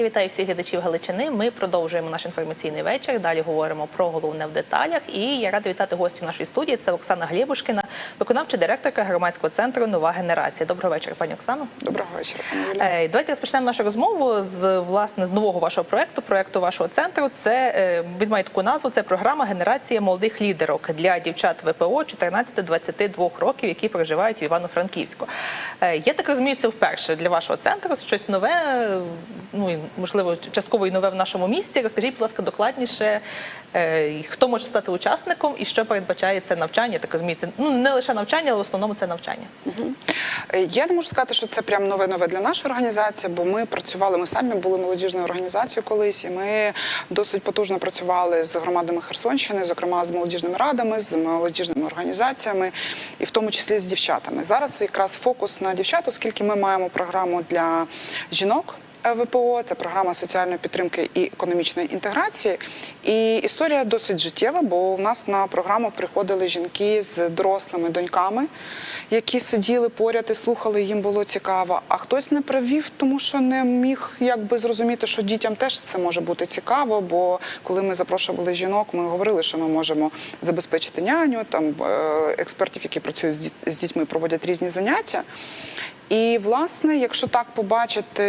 Я вітаю всіх глядачів Галичини. Ми продовжуємо наш інформаційний вечір. Далі говоримо про головне в деталях. І я рада вітати гостів нашої студії. Це Оксана Глєбушкіна, виконавча директорка громадського центру Нова генерація. Доброго вечора, пані Оксано. Доброго вечора, пані Е, Давайте розпочнемо нашу розмову з власне з нового вашого проекту, проекту вашого центру. Це е, він має таку назву. Це програма Генерація молодих лідерок для дівчат ВПО 14-22 років, які проживають в Івано-Франківську. Е, Я так розумію, це вперше для вашого центру. Щось нове, ну можливо частково і нове в нашому місті. Розкажіть, будь ласка, докладніше, е, хто може стати учасником і що передбачає це навчання. Так розумієте, ну не лише навчання, але в основному це навчання. Е, Я не можу сказати, що це прям нове нове для нашої організації, бо ми працювали. Ми самі були молодіжною організацією колись, і ми досить потужно працювали з громадами Херсонщини, зокрема з молодіжними радами, з молодіжними організаціями, і в тому числі з дівчатами. Зараз якраз фокус на дівчат, оскільки ми маємо програму для жінок. Е, ВПО це програма соціальної підтримки і економічної інтеграції. І історія досить життєва, бо в нас на програму приходили жінки з дорослими доньками, які сиділи поряд і слухали, їм було цікаво. А хтось не привів, тому що не міг якби зрозуміти, що дітям теж це може бути цікаво. Бо коли ми запрошували жінок, ми говорили, що ми можемо забезпечити няню, там е, експертів, які працюють з дітьми, проводять різні заняття. І власне, якщо так побачити,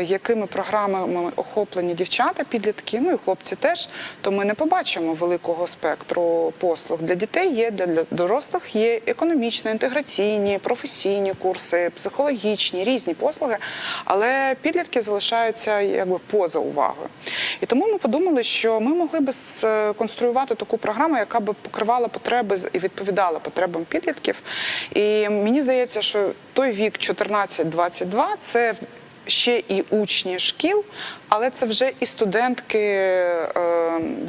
якими програмами охоплені дівчата, підлітки, ну і хлопці теж, то ми не побачимо великого спектру послуг. Для дітей є, для дорослих є економічно, інтеграційні, професійні курси, психологічні, різні послуги, але підлітки залишаються якби поза увагою. І тому ми подумали, що ми могли би сконструювати таку програму, яка би покривала потреби і відповідала потребам підлітків. І мені здається, що той вік 14-22 – це ще і учні шкіл, але це вже і студентки е,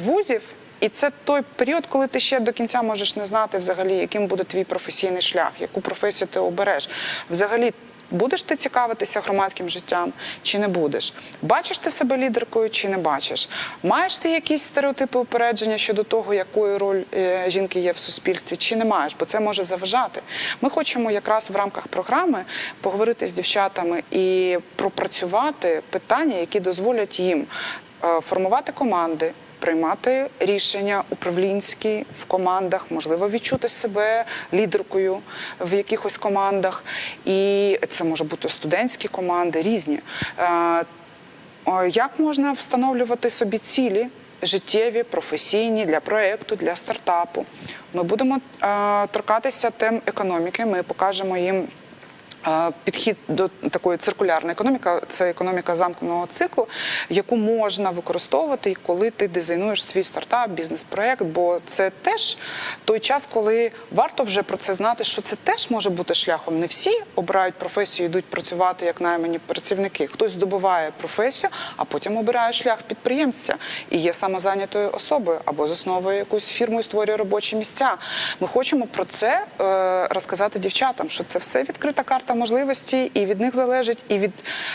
вузів. І це той період, коли ти ще до кінця можеш не знати, взагалі, яким буде твій професійний шлях, яку професію ти обереш. Взагалі, будеш ти цікавитися громадським життям чи не будеш? Бачиш ти себе лідеркою чи не бачиш? Маєш ти якісь стереотипи упередження щодо того, якою роль е, жінки є в суспільстві, чи не маєш, бо це може заважати. Ми хочемо якраз в рамках програми поговорити з дівчатами і пропрацювати питання, які дозволять їм е, формувати команди. Приймати рішення управлінські в командах, можливо, відчути себе лідеркою в якихось командах, і це може бути студентські команди, різні. Е, Як можна встановлювати собі цілі життєві, професійні для проєкту, для стартапу? Ми будемо е, торкатися тем економіки. Ми покажемо їм. Підхід до такої циркулярної економіки це економіка замкненого циклу, яку можна використовувати, коли ти дизайнуєш свій стартап, бізнес-проект. Бо це теж той час, коли варто вже про це знати, що це теж може бути шляхом. Не всі обирають професію, йдуть працювати як наймані працівники. Хтось здобуває професію, а потім обирає шлях підприємця і є самозайнятою особою або засновує якусь фірму і створює робочі місця. Ми хочемо про це е, розказати дівчатам, що це все відкрита карта можливості, і від них залежить, і від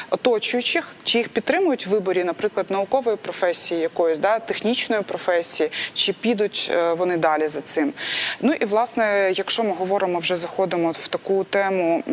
оточуючих, чи їх підтримують в виборі, наприклад, наукової професії якоїсь, да, технічної професії, чи підуть е, вони далі за цим. Ну і власне, якщо ми говоримо, вже заходимо в таку тему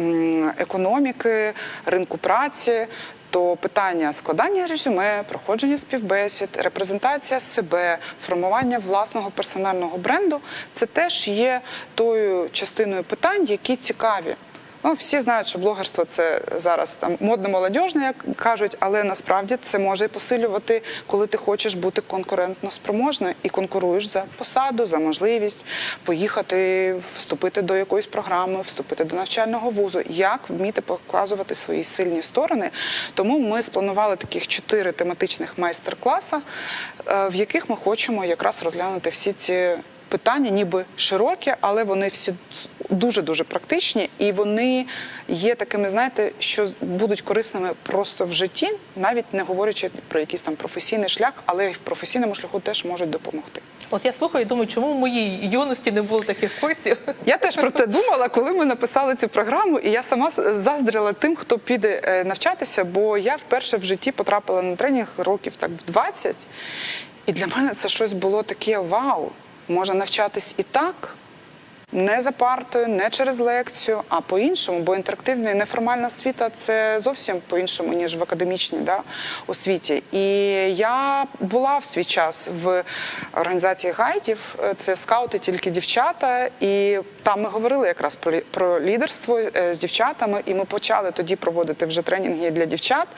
економіки, ринку праці. То питання складання резюме, проходження співбесід, репрезентація себе, формування власного персонального бренду це теж є тою частиною питань, які цікаві. Ну, всі знають, що блогерство це зараз там модно молодіжне, як кажуть, але насправді це може і посилювати, коли ти хочеш бути конкурентно спроможною і конкуруєш за посаду, за можливість поїхати, вступити до якоїсь програми, вступити до навчального вузу. Як вміти показувати свої сильні сторони? Тому ми спланували таких чотири тематичних майстер-класа, е, в яких ми хочемо якраз розглянути всі ці питання, ніби широкі, але вони всі дуже дуже практичні, і вони є такими, знаєте, що будуть корисними просто в житті, навіть не говорячи про якийсь там професійний шлях, але й в професійному шляху теж можуть допомогти. От я слухаю і думаю, чому в моїй юності не було таких курсів. Я теж про те думала, коли ми написали цю програму, і я сама заздрила тим, хто піде е, навчатися, бо я вперше в житті потрапила на тренінг років так в 20, і для мене це щось було таке вау. Можна навчатись і так. Не за партою, не через лекцію, а по-іншому, бо інтерактивна і неформальна освіта це зовсім по-іншому, ніж в академічній да, освіті. І я була в свій час в організації гайдів, е, це скаути тільки дівчата, і там ми говорили якраз про, про лідерство е, з дівчатами, і ми почали тоді проводити вже тренінги для дівчат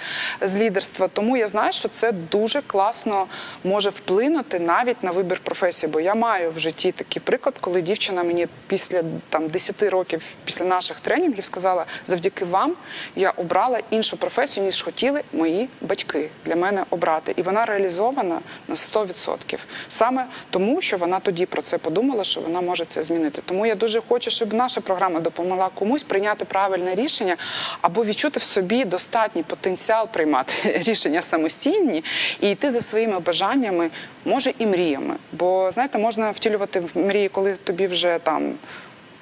з лідерства. Тому я знаю, що це дуже класно може вплинути навіть на вибір професії. Бо я маю в житті такий приклад, коли дівчина мені після там 10 років після наших тренінгів сказала: завдяки вам я обрала іншу професію, ніж хотіли мої батьки для мене обрати. І вона реалізована на 100%. Саме тому, що вона тоді про це подумала, що вона може це змінити. Тому я дуже хочу, щоб наша програма допомогла комусь прийняти правильне рішення або відчути в собі достатній потенціал приймати рішення самостійні і йти за своїми бажаннями, може і мріями. Бо знаєте, можна втілювати в мрії, коли тобі вже там.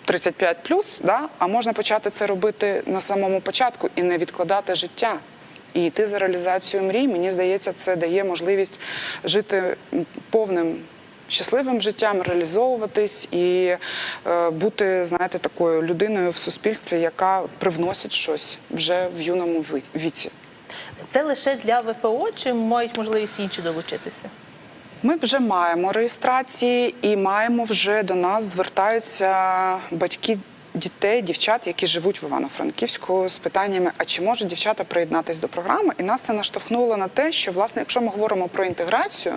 35 плюс, да? а можна почати це робити на самому початку і не відкладати життя. І йти за реалізацією мрій, мені здається, це дає можливість жити повним щасливим життям, реалізовуватись і е, бути, знаєте, такою людиною в суспільстві, яка привносить щось вже в юному віці. Це лише для ВПО, чи мають можливість інші долучитися? Ми вже маємо реєстрації і маємо вже до нас звертаються батьки дітей, дівчат, які живуть в Івано-Франківську з питаннями, а чи можуть дівчата приєднатись до програми? І нас це наштовхнуло на те, що власне, якщо ми говоримо про інтеграцію.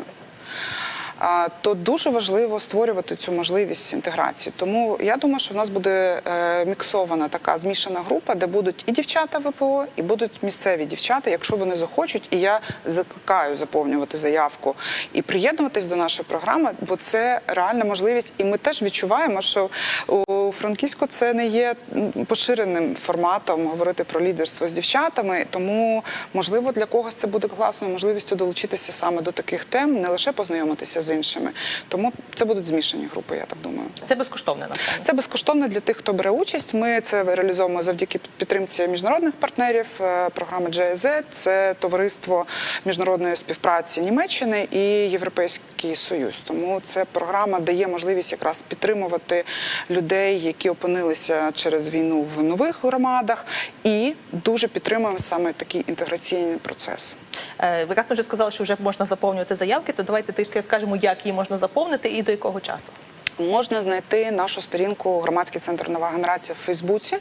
То дуже важливо створювати цю можливість інтеграції. Тому я думаю, що в нас буде е, міксована така змішана група, де будуть і дівчата ВПО, і будуть місцеві дівчата, якщо вони захочуть. І я закликаю заповнювати заявку і приєднуватись до нашої програми, бо це реальна можливість. І ми теж відчуваємо, що у Франківську це не є поширеним форматом говорити про лідерство з дівчатами. Тому можливо для когось це буде класною можливістю долучитися саме до таких тем, не лише познайомитися з іншими. Тому це будуть змішані групи, я так думаю. Це безкоштовне навчання. Це безкоштовно для тих, хто бере участь. Ми це реалізовуємо завдяки підтримці міжнародних партнерів е, програми GIZ, це товариство міжнародної співпраці Німеччини і Європейський Союз. Тому ця програма дає можливість якраз підтримувати людей, які опинилися через війну в нових громадах, і дуже підтримуємо саме такий інтеграційний процес. Е, Ви раз ми вже сказали, що вже можна заповнювати заявки, то давайте трішки скажемо, як її можна заповнити і до якого часу. Можна знайти нашу сторінку Громадський центр Нова генерація в Фейсбуці.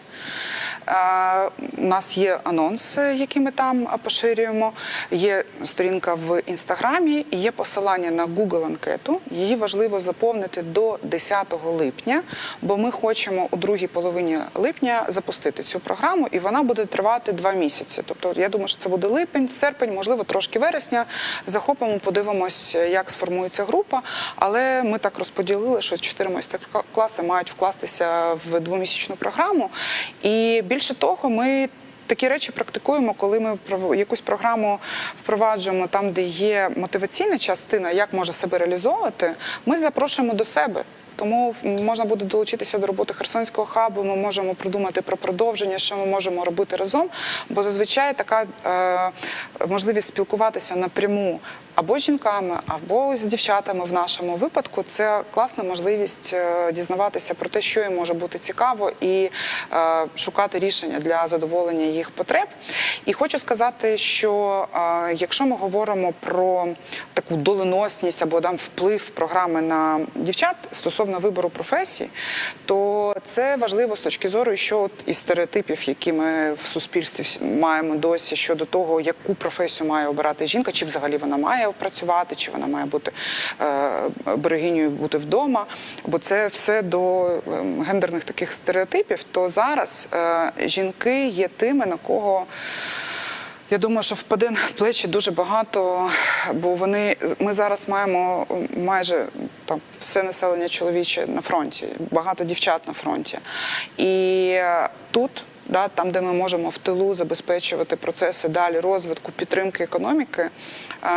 Е, У нас є анонс, який ми там поширюємо. Є сторінка в інстаграмі і є посилання на Google анкету. Її важливо заповнити до 10 липня, бо ми хочемо у другій половині липня запустити цю програму, і вона буде тривати два місяці. Тобто, я думаю, що це буде липень, серпень, можливо, трошки вересня. Захопимо, подивимось, як сформується група. Але ми так розподілили, що чотири майстер-класи мають вкластися в двомісячну програму. І більше того, ми. Такі речі практикуємо, коли ми якусь програму впроваджуємо там, де є мотиваційна частина, як може себе реалізовувати. Ми запрошуємо до себе. Тому можна буде долучитися до роботи Херсонського хабу. Ми можемо продумати про продовження, що ми можемо робити разом. Бо зазвичай така е, можливість спілкуватися напряму або з жінками, або з дівчатами в нашому випадку. Це класна можливість е, дізнаватися про те, що їм може бути цікаво, і е, шукати рішення для задоволення їх потреб. І хочу сказати, що е, якщо ми говоримо про таку доленосність або там вплив програми на дівчат стосовно вибору професії, то це важливо з точки зору, що от із стереотипів, які ми в суспільстві маємо досі щодо того, яку професію має обирати жінка, чи взагалі вона має працювати, чи вона має бути е, берегинею бути вдома, бо це все до е, гендерних таких стереотипів. То зараз е, жінки є тими, на кого. Я думаю, що впаде на плечі дуже багато, бо вони ми зараз маємо майже там все населення чоловіче на фронті, багато дівчат на фронті. І тут, да, там, де ми можемо в тилу забезпечувати процеси далі розвитку, підтримки економіки,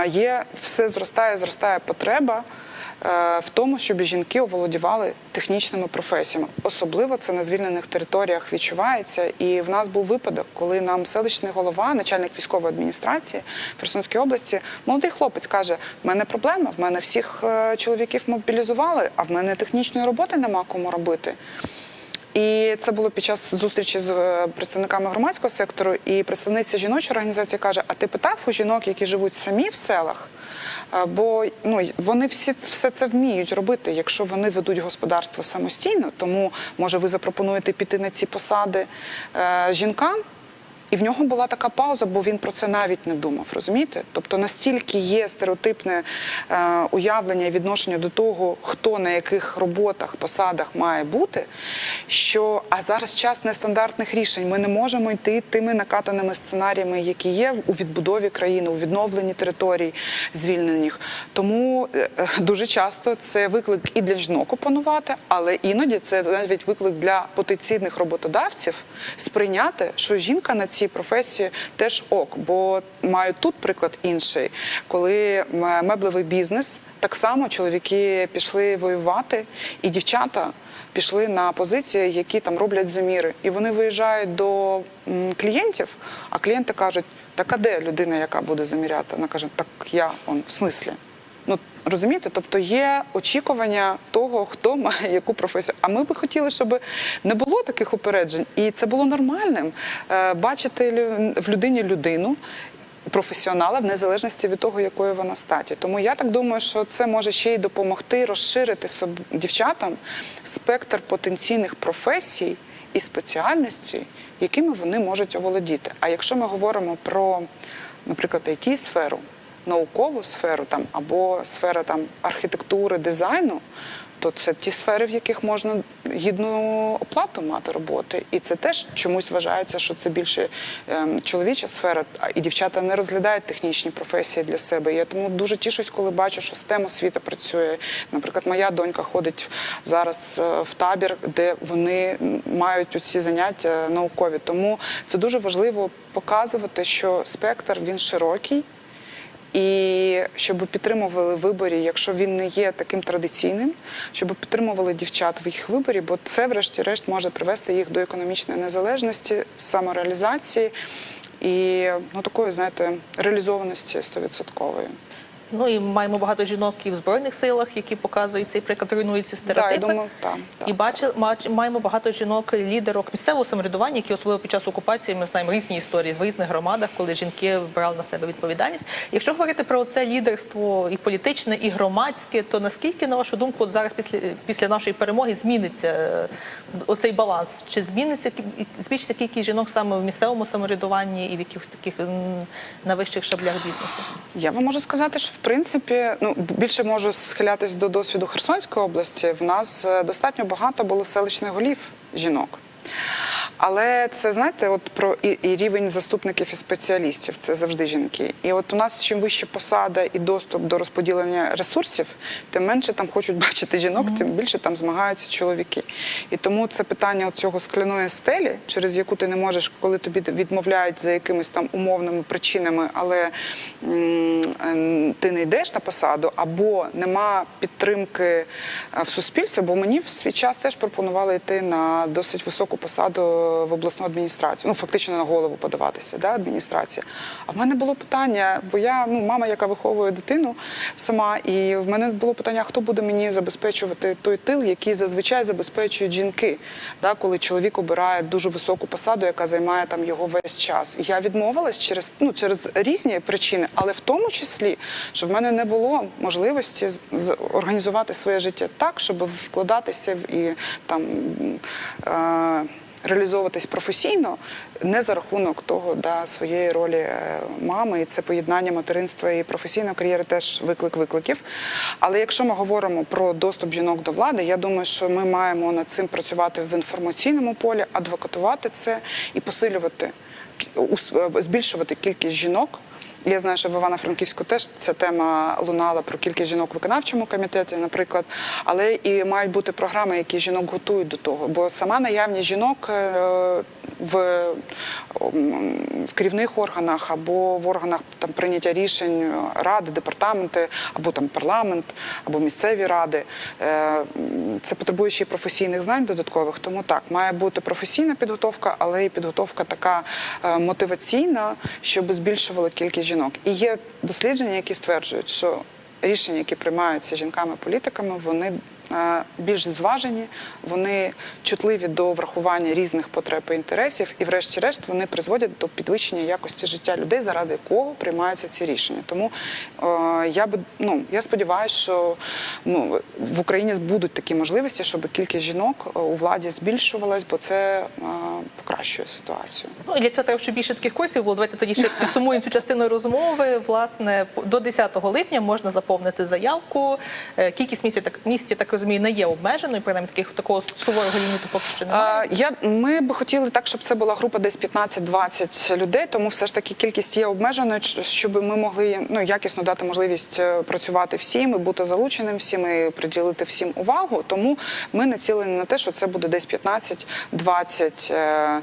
є все зростає, зростає потреба в тому, щоб жінки оволодівали технічними професіями. Особливо це на звільнених територіях відчувається. І в нас був випадок, коли нам селищний голова, начальник військової адміністрації в Херсонській області, молодий хлопець каже: в мене проблема, в мене всіх е, чоловіків мобілізували, а в мене технічної роботи нема кому робити. І це було під час зустрічі з е, представниками громадського сектору. І представниця жіночої організації каже: А ти питав у жінок, які живуть самі в селах? Бо ну вони всі все це вміють робити, якщо вони ведуть господарство самостійно. Тому може ви запропонуєте піти на ці посади е, жінкам. І в нього була така пауза, бо він про це навіть не думав. Розумієте? Тобто настільки є стереотипне е, уявлення і відношення до того, хто на яких роботах, посадах має бути. Що а зараз час нестандартних рішень. Ми не можемо йти тими накатаними сценаріями, які є у відбудові країни, у відновленні територій звільнених. Тому е, е, дуже часто це виклик і для жінок опанувати, але іноді це навіть виклик для потенційних роботодавців сприйняти, що жінка на цій професії теж ок. Бо маю тут приклад інший, коли меблевий бізнес так само чоловіки пішли воювати, і дівчата. Пішли на позиції, які там роблять заміри, і вони виїжджають до клієнтів. А клієнти кажуть: так а де людина, яка буде заміряти? Вона каже, так я он в смислі. Розумієте, тобто є очікування того, хто має яку професію. А ми би хотіли, щоб не було таких упереджень, і це було нормальним е, бачити в людині людину. Професіонала в незалежності від того, якої вона статі. Тому я так думаю, що це може ще й допомогти розширити соб- дівчатам спектр потенційних професій і спеціальностей, якими вони можуть оволодіти. А якщо ми говоримо про, наприклад, it сферу наукову сферу там або сфера там архітектури, дизайну, то це ті сфери, в яких можна гідну оплату мати роботи. І це теж чомусь вважається, що це більше ем, чоловіча сфера, і дівчата не розглядають технічні професії для себе. Я тому дуже тішусь, коли бачу, що STEM освіта працює. Наприклад, моя донька ходить зараз е, в табір, де вони мають ці заняття наукові. Тому це дуже важливо показувати, що спектр він широкий. І щоб підтримували виборі, якщо він не є таким традиційним, щоб підтримували дівчат в їх виборі, бо це, врешті-решт, може привести їх до економічної незалежності, самореалізації і ну такої, знаєте, реалізованості стовідсоткової. Ну і маємо багато жінок і в збройних силах, які показують цей приклад, руйнують ці стереотипи. я думаю, так. так. І бачи, маємо багато жінок, лідерок місцевого самоврядування, які особливо під час окупації ми знаємо різні історії в різних громадах, коли жінки брали на себе відповідальність. Якщо говорити про це лідерство і політичне, і громадське, то наскільки, на вашу думку, от зараз після після нашої перемоги зміниться е, оцей баланс? Чи зміниться збільшиться кількість жінок саме в місцевому самоврядуванні і в якихось таких на вищих шаблях бізнесу? Я вам можу сказати, що в принципі ну більше можу схилятись до досвіду Херсонської області. В нас е, достатньо багато було селищних голів жінок. Але це знаєте, от про і, і рівень заступників і спеціалістів це завжди жінки. І от у нас чим вища посада і доступ до розподілення ресурсів, тим менше там хочуть бачити жінок, тим більше там змагаються чоловіки. І тому це питання цього скляної стелі, через яку ти не можеш, коли тобі відмовляють за якимись там умовними причинами, але ти не йдеш на посаду, або нема підтримки е, в суспільстві, бо мені в свій час теж пропонували йти на досить високу посаду в обласну адміністрацію, ну фактично на голову подаватися, да, адміністрація. А в мене було питання, бо я ну мама, яка виховує дитину сама, і в мене було питання, хто буде мені забезпечувати той тил, який зазвичай забезпечують жінки, да, коли чоловік обирає дуже високу посаду, яка займає там його весь час. Я відмовилась через ну через різні причини, але в тому числі, що в мене не було можливості організувати своє життя так, щоб вкладатися в і там. Е, Реалізовуватись професійно не за рахунок того да, своєї ролі е, мами, і це поєднання материнства і професійної кар'єри теж виклик викликів. Але якщо ми говоримо про доступ жінок до влади, я думаю, що ми маємо над цим працювати в інформаційному полі, адвокатувати це і посилювати, е, збільшувати кількість жінок. Я знаю, що в Івано-Франківську теж ця тема лунала про кількість жінок в виконавчому комітеті, наприклад. Але і мають бути програми, які жінок готують до того. Бо сама наявність жінок е, в, в керівних органах або в органах там прийняття рішень ради, департаменти, або там парламент, або місцеві ради. Е, Це потребує ще й професійних знань додаткових. Тому так має бути професійна підготовка, але і підготовка така е, мотиваційна, щоб збільшувала кількість жінок. І є дослідження, які стверджують, що рішення, які приймаються жінками-політиками, вони більш зважені, вони чутливі до врахування різних потреб і інтересів, і, врешті-решт, вони призводять до підвищення якості життя людей, заради кого приймаються ці рішення. Тому е, я би ну я сподіваюся, що ну в Україні будуть такі можливості, щоб кількість жінок е, у владі збільшувалась, бо це е, покращує ситуацію. Ну і для цього треба, щоб більше таких курсів було. Давайте тоді ще підсумуємо цю частину розмови. Власне, до 10 липня можна заповнити заявку. Е, Кількість місць, так місць, я так розумію, не є обмеженою. Принаймні таких такого суворого ліміту поки що немає. Я ми би хотіли так, щоб це була група десь 15-20 людей. Тому все ж таки кількість є обмеженою, щоб ми могли ну якісно дати можливість працювати всім і бути залученим всім і приділити всім увагу. Тому ми націлені на те, що це буде десь 15-20 е,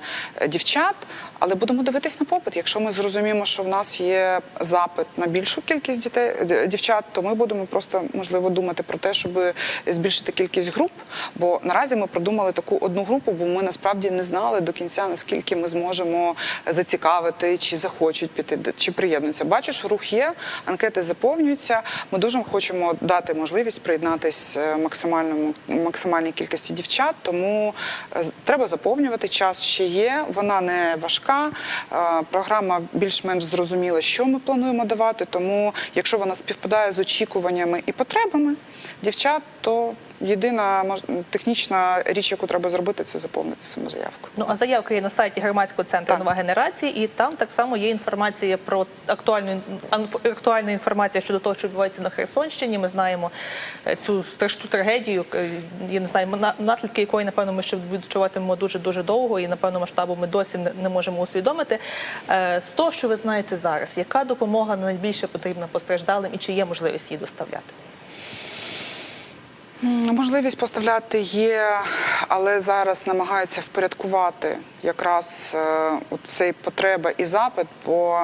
дівчат. Але будемо дивитись на попит. Якщо ми зрозуміємо, що в нас є запит на більшу кількість дітей дівчат, то ми будемо просто можливо думати про те, щоб збільшити кількість груп. Бо наразі ми продумали таку одну групу, бо ми насправді не знали до кінця наскільки ми зможемо зацікавити, чи захочуть піти, чи приєднуються. Бачиш, рух є, анкети заповнюються. Ми дуже хочемо дати можливість приєднатись е, максимальному максимальній кількості дівчат. Тому е, треба заповнювати. Час ще є. Вона не важка. Е, Програма більш-менш зрозуміла, що ми плануємо давати. Тому, якщо вона співпадає з очікуваннями і потребами дівчат, то єдина технічна річ, яку треба зробити, це заповнити саму заявку. Ну а заявка є на сайті громадського центру Так. Нова генерація, і там так само є інформація про актуальну актуальна інформація щодо того, що відбувається на Херсонщині. Ми знаємо е, цю страшну трагедію. е, Я не знаю, на- наслідки якої напевно ми ще відчуватимемо дуже дуже довго, і напевно масштабу ми досі не, не можемо усвідомити. Е, З того, що ви знаєте зараз, яка допомога найбільше потрібна постраждалим і чи є можливість її доставляти? Можливість поставляти є, але зараз намагаються впорядкувати якраз е, цей потреба і запит, бо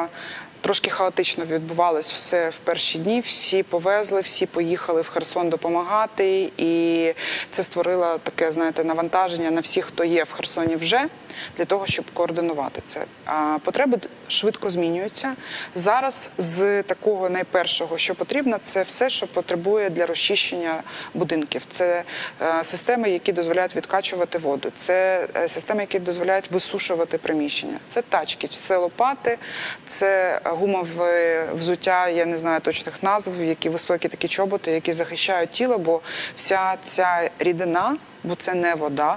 трошки хаотично відбувалось все в перші дні. Всі повезли, всі поїхали в Херсон допомагати, і це створило таке, знаєте, навантаження на всіх, хто є в Херсоні вже. Для того щоб координувати це, а потреби швидко змінюються зараз. З такого найпершого, що потрібно, це все, що потребує для розчищення будинків. Це е, системи, які дозволяють відкачувати воду. Це е, системи, які дозволяють висушувати приміщення. Це тачки, це лопати, це гумове взуття. Я не знаю точних назв, які високі такі чоботи, які захищають тіло, бо вся ця рідина, бо це не вода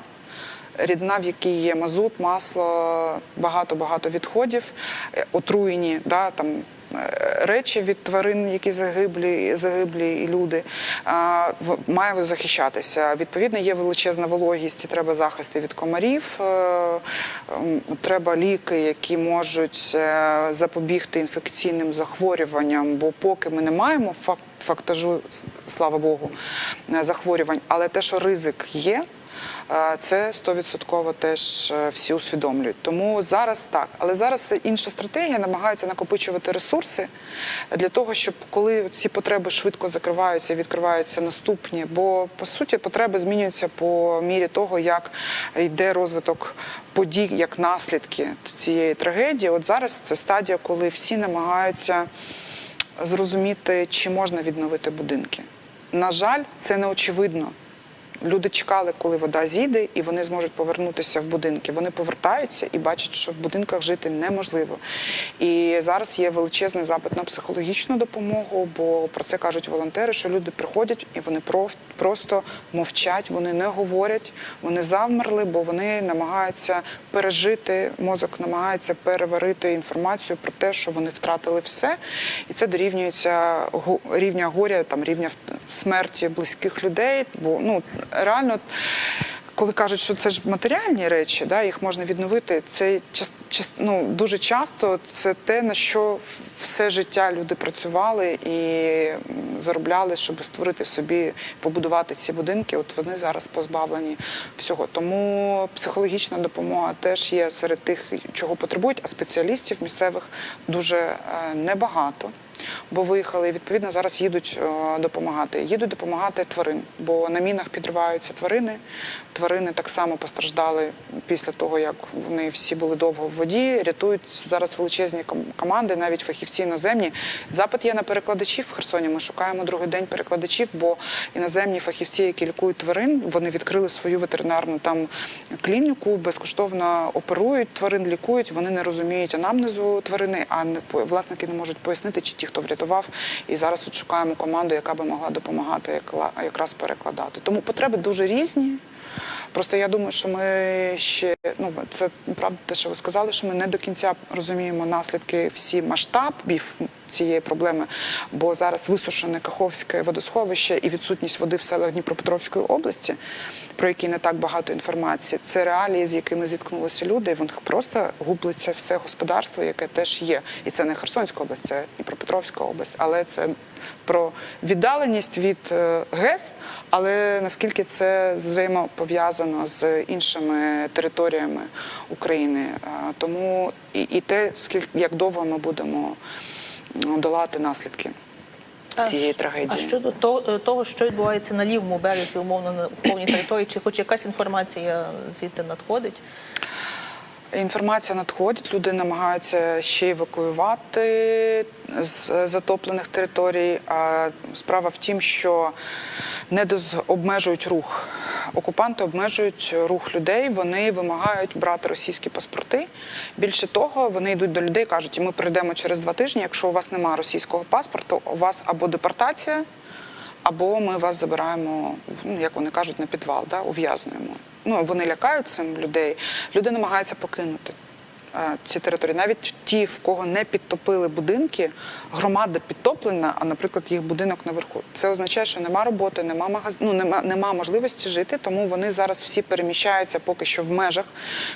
рідина, в якій є мазут, масло, багато-багато відходів, е, отруєні, да, там, е, речі від тварин, які загиблі, загиблі і люди, має захищатися. Відповідно, є величезна вологість, і треба захисти від комарів, е, треба ліки, які можуть запобігти інфекційним захворюванням, бо поки ми не маємо фак- фактажу, слава Богу, захворювань, але те, що ризик є, Це 100% теж е, всі усвідомлюють. Тому зараз так. Але зараз інша стратегія намагаються накопичувати ресурси для того, щоб коли ці потреби швидко закриваються і відкриваються наступні. Бо по суті потреби змінюються по мірі того, як йде розвиток подій як наслідки цієї трагедії. От зараз це стадія, коли всі намагаються зрозуміти, чи можна відновити будинки. На жаль, це не очевидно. Люди чекали, коли вода зійде, і вони зможуть повернутися в будинки. Вони повертаються і бачать, що в будинках жити неможливо. І зараз є величезний запит на психологічну допомогу, бо про це кажуть волонтери, що люди приходять і вони просто мовчать, вони не говорять, вони завмерли, бо вони намагаються пережити, мозок намагається переварити інформацію про те, що вони втратили все, і це дорівнюється рівня горя, там рівня смерті близьких людей. Бо ну реально. Коли кажуть, що це ж матеріальні речі, да, їх можна відновити, це ну, дуже часто це те, на що все життя люди працювали і заробляли, щоб створити собі, побудувати ці будинки. От вони зараз позбавлені всього. Тому психологічна допомога теж є серед тих, чого потребують, а спеціалістів місцевих дуже е, небагато. Бо виїхали і відповідно зараз їдуть е, допомагати. Їдуть допомагати тварин, бо на мінах підриваються тварини. Тварини так само постраждали після того, як вони всі були довго в воді. Рятують зараз величезні команди, навіть фахівці іноземні. Запит є на перекладачів в Херсоні. Ми шукаємо другий день перекладачів, бо іноземні фахівці, які лікують тварин, вони відкрили свою ветеринарну там клініку, безкоштовно оперують тварин, лікують. Вони не розуміють анамнезу тварини, а власники не можуть пояснити, чи ті, хто врятував. І зараз от шукаємо команду, яка би могла допомагати якраз перекладати. Тому потреби дуже різні. Просто я думаю, що ми ще ну це правда, те, що ви сказали, що ми не до кінця розуміємо наслідки всі масштабів цієї проблеми, бо зараз висушене Каховське водосховище і відсутність води в селах Дніпропетровської області, про які не так багато інформації. Це реалії, з якими зіткнулися люди. і В них просто гублиться все господарство, яке теж є. І це не Херсонська область, це Дніпропетровська область, але це про віддаленість від е, ГЕС, але наскільки це взаємопов'язано з іншими територіями України. Е, Тому і, і те, скільки як довго ми будемо долати наслідки цієї трагедії. А щодо того, того, що відбувається на лівому березі, умовно на повній території, чи хоч якась інформація звідти надходить? Інформація надходить, люди намагаються ще евакуювати з затоплених територій. А справа в тім, що не доз... обмежують рух. Окупанти обмежують рух людей, вони вимагають брати російські паспорти. Більше того, вони йдуть до людей, кажуть, ми прийдемо через два тижні. Якщо у вас немає російського паспорту, у вас або депортація, або ми вас забираємо, ну, як вони кажуть, на підвал, да, ув'язнюємо. Ну, вони лякають цим людей. Люди намагаються покинути е, ці території. Навіть ті, в кого не підтопили будинки, громада підтоплена, а, наприклад, їх будинок наверху. Це означає, що нема роботи, нема магаз... ну, нема, нема можливості жити, тому вони зараз всі переміщаються поки що в межах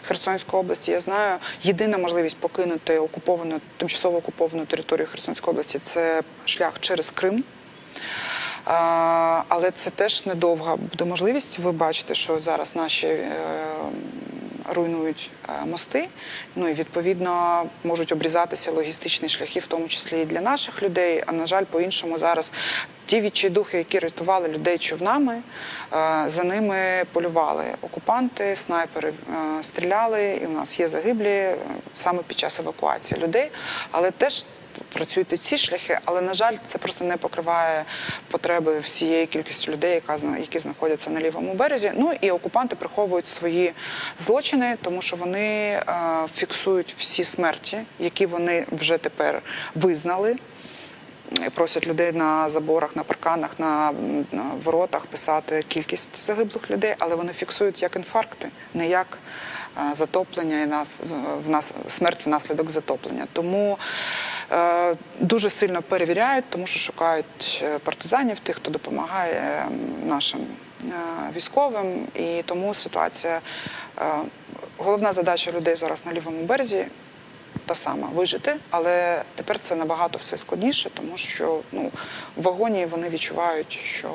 Херсонської області. Я знаю, єдина можливість покинути окуповану, тимчасово окуповану територію Херсонської області це шлях через Крим. Але це теж недовга буде можливість. Ви бачите, що зараз наші е, руйнують е, мости. Ну і відповідно можуть обрізатися логістичні шляхи, в тому числі і для наших людей. А на жаль, по-іншому зараз ті відчайдухи, які рятували людей човнами, е, за ними полювали окупанти, снайпери стріляли, і у нас є загиблі саме під час евакуації людей, але теж працюють ці шляхи, але на жаль, це просто не покриває потреби всієї кількості людей, які знаходяться на лівому березі. Ну і окупанти приховують свої злочини, тому що вони е, фіксують всі смерті, які вони вже тепер визнали. Просять людей на заборах, на парканах, на, воротах писати кількість загиблих людей, але вони фіксують як інфаркти, не як е, затоплення і нас смерть внаслідок затоплення. Тому дуже сильно перевіряють, тому що шукають е, партизанів, тих, хто допомагає е, нашим е, військовим, і тому ситуація. е, Головна задача людей зараз на лівому березі та сама вижити, але тепер це набагато все складніше, тому що ну, в вагоні вони відчувають, що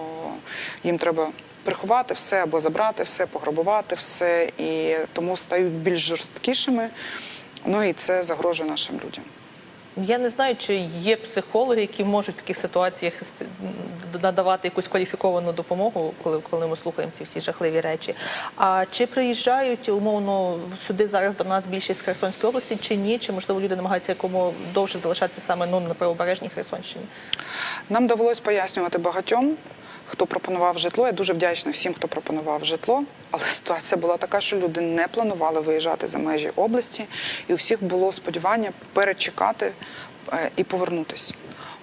їм треба приховати все або забрати все, пограбувати все, і тому стають більш жорсткішими. Ну і це загрожує нашим людям. Я не знаю, чи є психологи, які можуть в таких ситуаціях надавати якусь кваліфіковану допомогу, коли, коли ми слухаємо ці всі жахливі речі. А чи приїжджають умовно сюди зараз до нас більшість з Херсонської області, чи ні? Чи можливо люди намагаються якому довше залишатися саме ну, на правобережній Херсонщині? Нам довелось пояснювати багатьом, хто пропонував житло. Я дуже вдячна всім, хто пропонував житло. Але ситуація була така, що люди не планували виїжджати за межі області, і у всіх було сподівання перечекати е, і повернутися.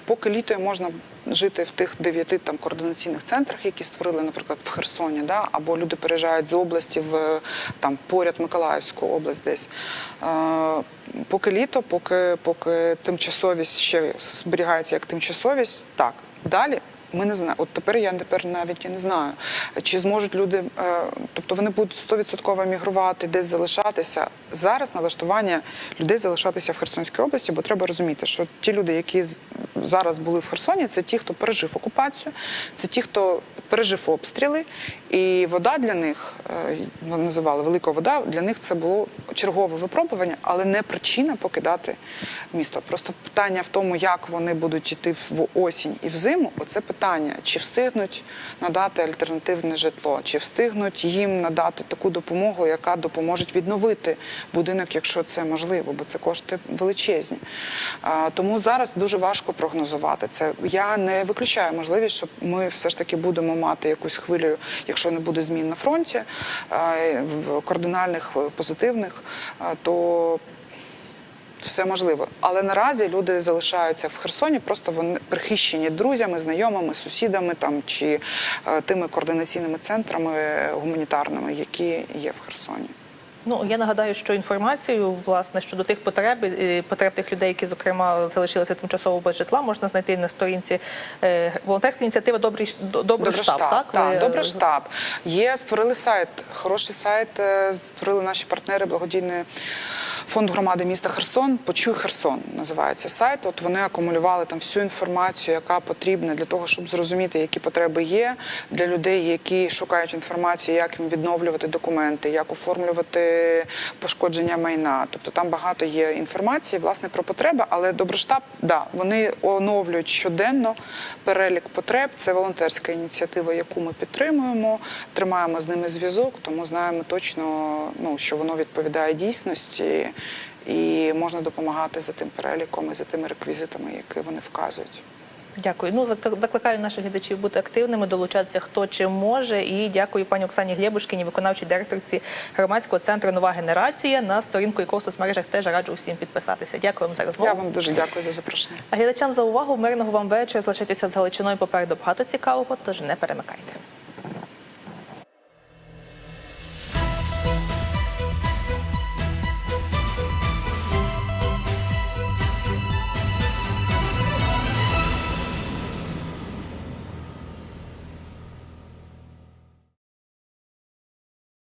Поки літо можна жити в тих дев'яти там координаційних центрах, які створили, наприклад, в Херсоні, да, або люди переїжджають з області в там поряд Миколаївську область десь. Е, поки літо, поки, поки тимчасовість ще зберігається як тимчасовість, так. Далі Ми не знаємо. От тепер я тепер навіть і не знаю, чи зможуть люди, е, тобто вони будуть 100% емігрувати, десь залишатися. Зараз налаштування людей залишатися в Херсонській області, бо треба розуміти, що ті люди, які зараз були в Херсоні, це ті, хто пережив окупацію, це ті, хто пережив обстріли, і вода для них е, називали велика вода. Для них це було чергове випробування, але не причина покидати місто. Просто питання в тому, як вони будуть йти в осінь і в зиму. Оце питання, чи встигнуть надати альтернативне житло, чи встигнуть їм надати таку допомогу, яка допоможе відновити будинок, якщо це можливо, бо це кошти величезні. Тому зараз дуже важко прогнозувати це. Я не виключаю можливість, що ми все ж таки будемо мати якусь хвилю, якщо не буде змін на фронті, в кардинальних позитивних, то все можливо. Але наразі люди залишаються в Херсоні, просто вони прихищені друзями, знайомими, сусідами там чи е, тими координаційними центрами гуманітарними, які є в Херсоні. Ну я нагадаю, що інформацію власне щодо тих потреб е, потреб тих людей, які зокрема залишилися тимчасово без житла, можна знайти на сторінці е, ініціатива ініціативи Добрий добрий штаб. Так так, Ви, добрий е, штаб. Є створили сайт, хороший сайт. Створили наші партнери благодійний фонд громади міста Херсон. Почуй Херсон називається сайт. От вони акумулювали там всю інформацію, яка потрібна для того, щоб зрозуміти, які потреби є для людей, які шукають інформацію, як їм відновлювати документи, як оформлювати пошкодження майна. Тобто там багато є інформації власне про потреби, але доброштаб, да, вони оновлюють щоденно перелік потреб. Це волонтерська ініціатива, яку ми підтримуємо, тримаємо з ними зв'язок, тому знаємо точно, ну що воно відповідає дійсності. І можна допомагати за тим переліком і за тими реквізитами, які вони вказують. Дякую. Ну зак- закликаю наших глядачів бути активними, долучатися хто чим може. І дякую пані Оксані Глєбушкіні, виконавчій директорці громадського центру Нова генерація, на сторінку якого в соцмережах теж раджу всім підписатися. Дякую вам за розмову. Я вам дуже дякую за запрошення. А глядачам за увагу. Мирного вам вечора. Залишайтеся з Галичиною попереду багато цікавого, тож не перемикайте.